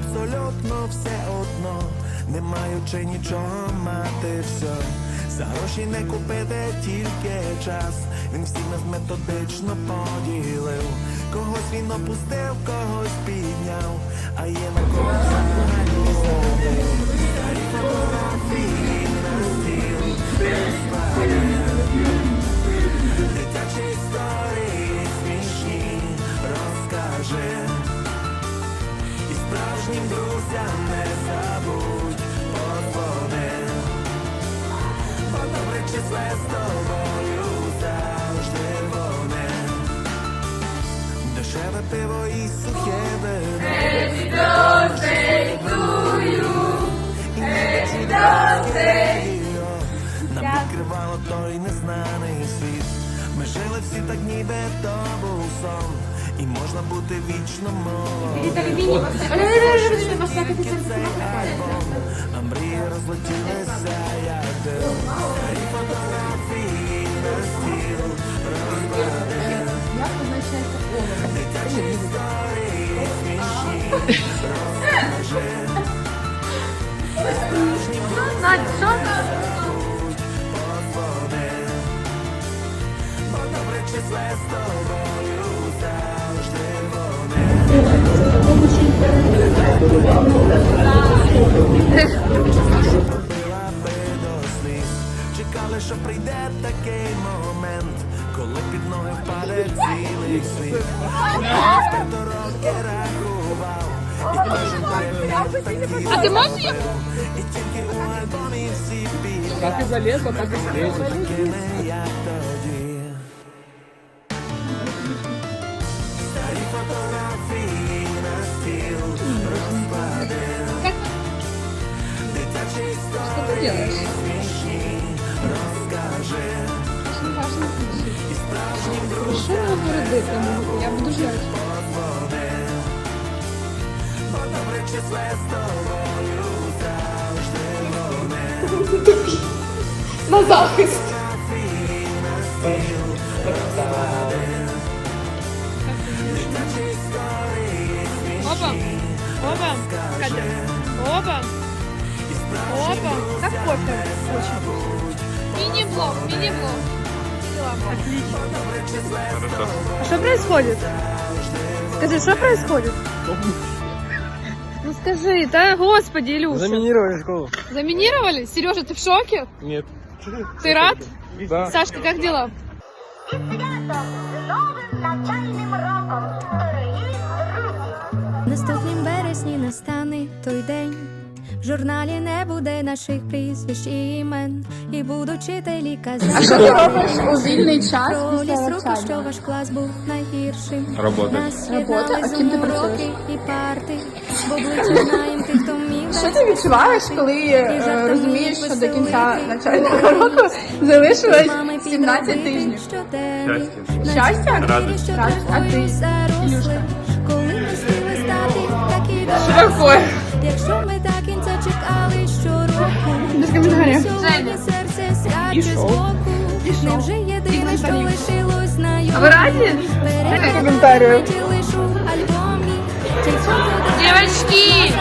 абсолютно все одно, не маючи нічого мати все. За гроші не купити тільки час. Він всі нас методично поділив. Когось він опустив, когось підняв, а є на когось пиво і сухе І нам відкривало той незнаний світ. Ми жили всі так, ніби то був сон. І можна бути вічно молодим. А мрії розлетілися, як дим. Старі фотографії на стіл розклади. Смішні розкажи. Справжнім Надь, що? подзвони. Бо що прийде такий момент, коли під ноги впаде цілий світ. Сто роки рахував, і кожен такий А ти можеш їх? І тільки у альбомі всі пісні. Как и залезла, так и встретишь. Як тоді. Старі фотографії на стіл розклади. Дитячі історії смішні розкажи. І справжнім друзям Я буду ждать. подзвони. Бо добре числе з тобою завжди вони. На захист. Фотографії на стіл розклади. Дитячі історії Опа. смішні Опа. Катя. Опа. Опа. Как кофе. Мини-блог, мини-блог. А что происходит? Скажи, что происходит? Ну скажи, да, господи, Илюша. Заминировали школу. Заминировали? Сережа, ты в шоке? Нет. Ты рад? Да. Сашка, как дела? Свято з новим навчальним роком, дорогі друзі! Наступнім вересні настане той день. В журналі не буде наших прізвищ і імен, і будуть вчителі казати. А що ти робиш у вільний час Про після ліс що ваш клас був найгіршим. Робота. Нас Робота? А ким ти працюєш? уроки і парти, бо обличчя знаєм тих, хто вмів. Що ти відчуваєш, коли е, розумієш, що до кінця навчального року залишилось 17 тижнів? Щастя? Радость. Радость. А ти, Ілюшка? Коли ми стати такі? Якщо ми до сьогодні серце скаче з боку. Невже єдине, що лишилось знайоме? А ви раді? Альбомі. Чи Девочки!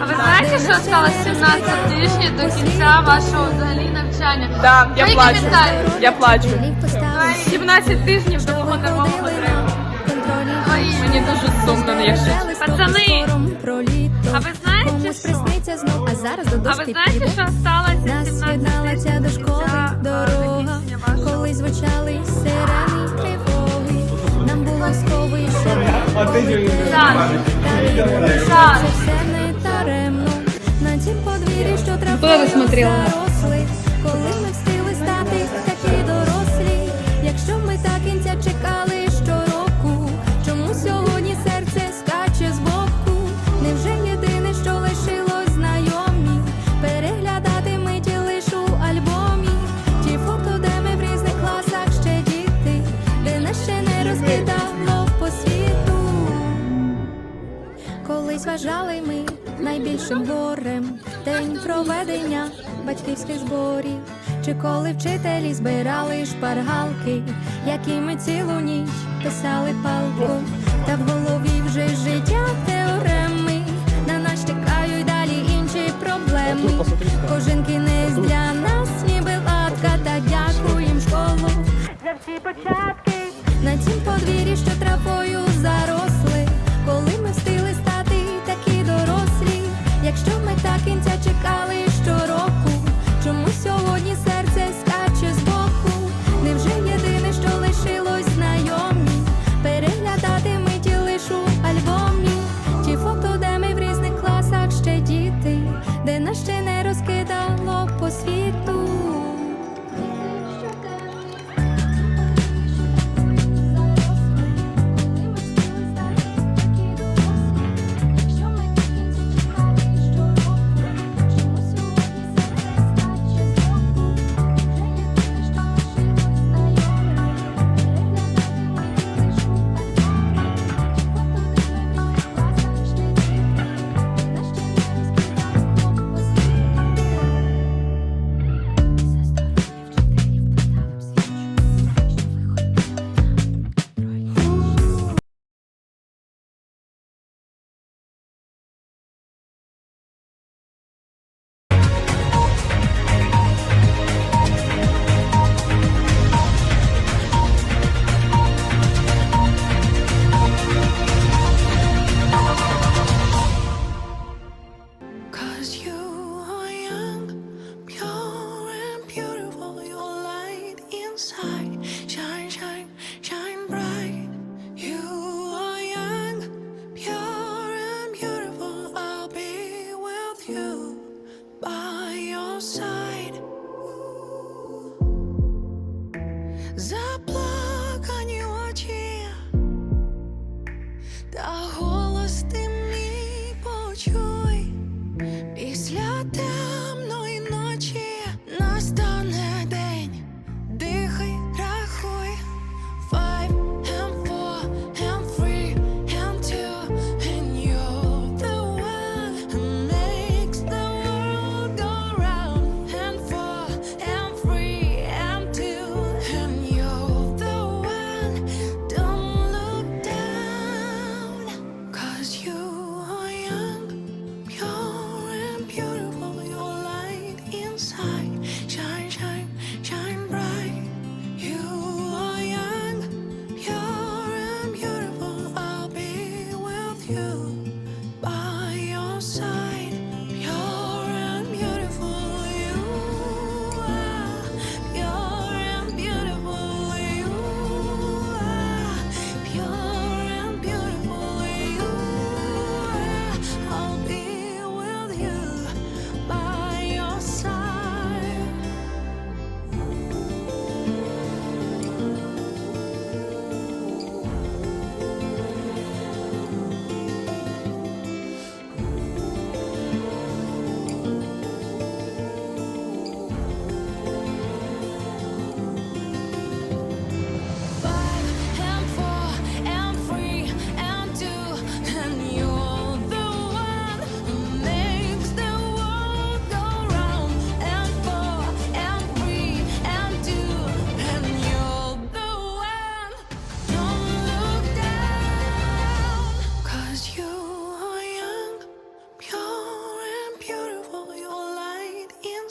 А ви знаєте, що осталось 17 тижнів до кінця вашого взагалі навчання? Да, я плачу. Я плачу. Ліг поставив 17 тижнів до мого нового треба. Мені дуже сумно, якщо Пацани. А ви знаєте що? присниться знов, а зараз до А ви знаєте, що осталося Нас 17 ця до школи дорога, коли звучали сирени тривоги. Нам було сховище, Саш, це все не даремно. На цім подвір'ї, що ти заросли, коли ми Батьківських зборів, чи коли вчителі збирали шпаргалки, які ми цілу ніч писали палком, та в голові вже життя теореми, на нас чекають далі інші проблеми. Кожен кінець для нас ніби латка, та дякуєм школу за всі початки. На цім подвір'ї, що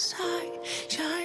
side.